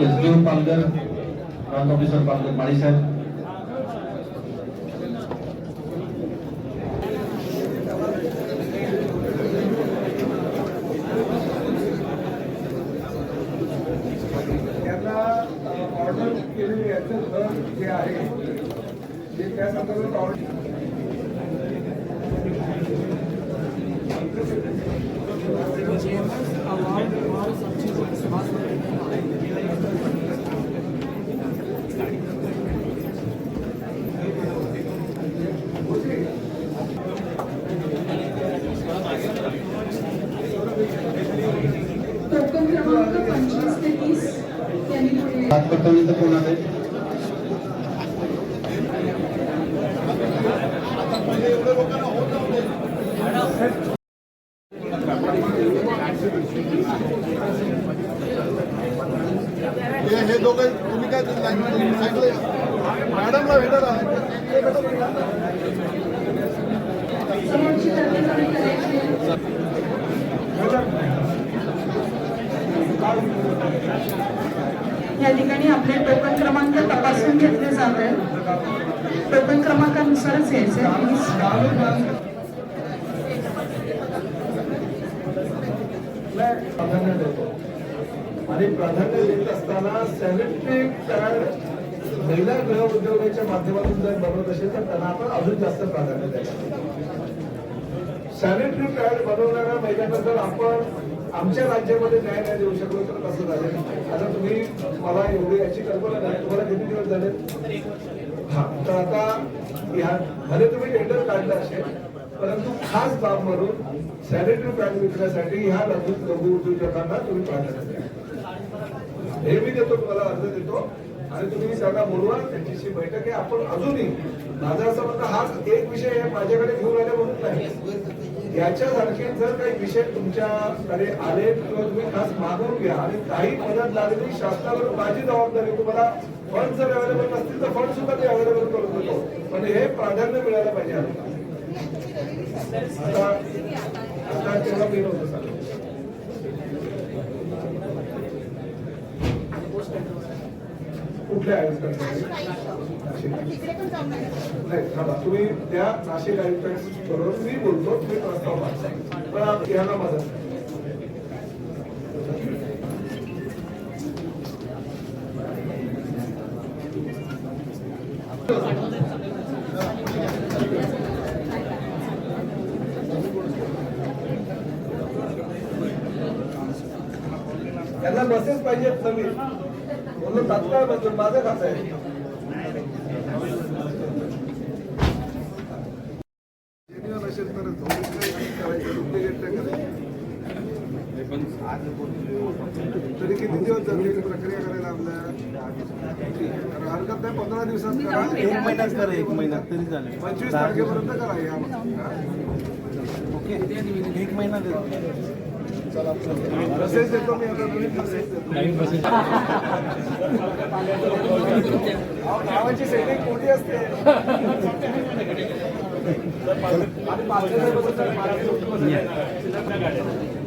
SDO Palghar officer Palghar Mali साहेब त्यांना order केलेलं याचं दर जे आहे ते त्या संदर्भात ऑर्डर पुढे कोण आहे? हे हे दोघं तुम्ही काय सांगितलं मॅडमला भेटत आपले टोकन क्रमांक तपासून घेतले जात. आहेत टोकन क्रमांकानुसारच यायचे प्राधान्य देतो. आणि प्राधान्य देत असताना सॅनिटरी पॅड महिला गृह उद्योगाच्या माध्यमातून जर बनवत असेल तर त्यांना आपण अजून जास्त प्राधान्य द्यायचं सॅनिटरी पॅड बनवणाऱ्या महिलांना आपण आमच्या राज्यामध्ये न्याय नाही देऊ शकलो तर कसं झालं? आता तुम्ही मला एवढी याची कल्पना नाही तुम्हाला किती दिवस झाले? हा तर आता या भले तुम्ही टेंडर काढलं असेल परंतु खास बाब म्हणून सॅनिटरी पॅड विकण्यासाठी ह्या लघु लघु उद्योजकांना तुम्ही प्राधान्य हे मी देतो तुम्हाला अर्ज देतो. आणि तुम्ही सगळा बोलवा त्यांच्याशी बैठक आहे. आपण अजूनही माझा असं म्हणणं हाच एक विषय आहे माझ्याकडे घेऊन आले म्हणून नाही. याच्यासारखे जर काही विषय तुमच्याकडे आले किंवा तुम्ही खास मागवून घ्या आणि काही मदत लागली शासनावर माझी जबाबदारी तुम्हाला फंड जर अवेलेबल नसतील तर फंड सुद्धा मी अवेलेबल करून देतो पण हे प्राधान्य मिळायला पाहिजे आता आता तेव्हा मी नव्हतं सांगितलं कुठल्या आयुक्तांसाठी नाही थांबा. तुम्ही त्या नाशिक आयुक्तांबरोबर मी बोलतो तुम्ही प्रस्ताव मांडा पण आप- यांना मदत करा. यांना बसेस पाहिजेत नवीन म्हणून तात्काळ बदल माझं खातं आहे. तरी किती दिवस झाले ही प्रक्रिया करायला आपल्या? हरकत नाही पंधरा दिवसात करा. एक महिन्यात करा एक महिन्यात तरी चालेल. पंचवीस तारखेपर्यंत करा या. ओके. एक महिना देतो गावाची सेटिंग मोठी असते आणि पाचशे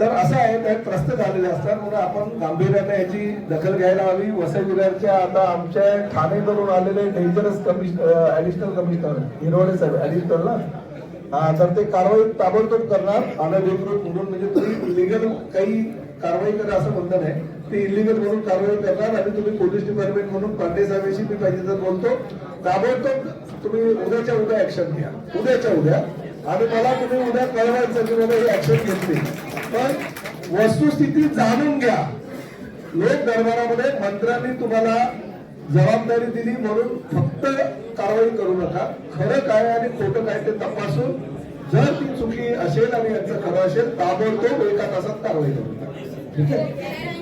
तर असं आहे त्यात त्रस्त झालेले असतात. म्हणून आपण गांभीर्याने याची दखल घ्यायला हवी. वसई विरारच्या आता आमच्या ठाणे करून आलेले dangerous commissioner additional commissioner Hirawade साहेब ऍडिशनल ना? हा तर ते कारवाई ताबडतोब करणार. अनधिकृत म्हणून म्हणजे तुम्ही इलिगल काही कारवाई करा असं म्हणणं नाही. ते इलिगल म्हणून कारवाई करणार आणि तुम्ही पोलीस डिपार्टमेंट म्हणून पांडे साहेबांशी मी पाहिजे तर बोलतो. ताबडतोब तुम्ही उद्याच्या उद्या ऍक्शन घ्या. उद्याच्या उद्या. आणि मला तुम्ही उद्या कळवायचं की बाबा ही ऍक्शन घेतली. पण वस्तुस्थिती जाणून घ्या. लोक दरबारामध्ये मंत्र्यांनी तुम्हाला जबाबदारी दिली म्हणून फक्त कारवाई करू नका. खरं काय आणि खोटं काय ते तपासून जर ती चुकी असेल आणि यांचं खरं असेल ताबडतोब एका तासात कारवाई करू ठीक आहे?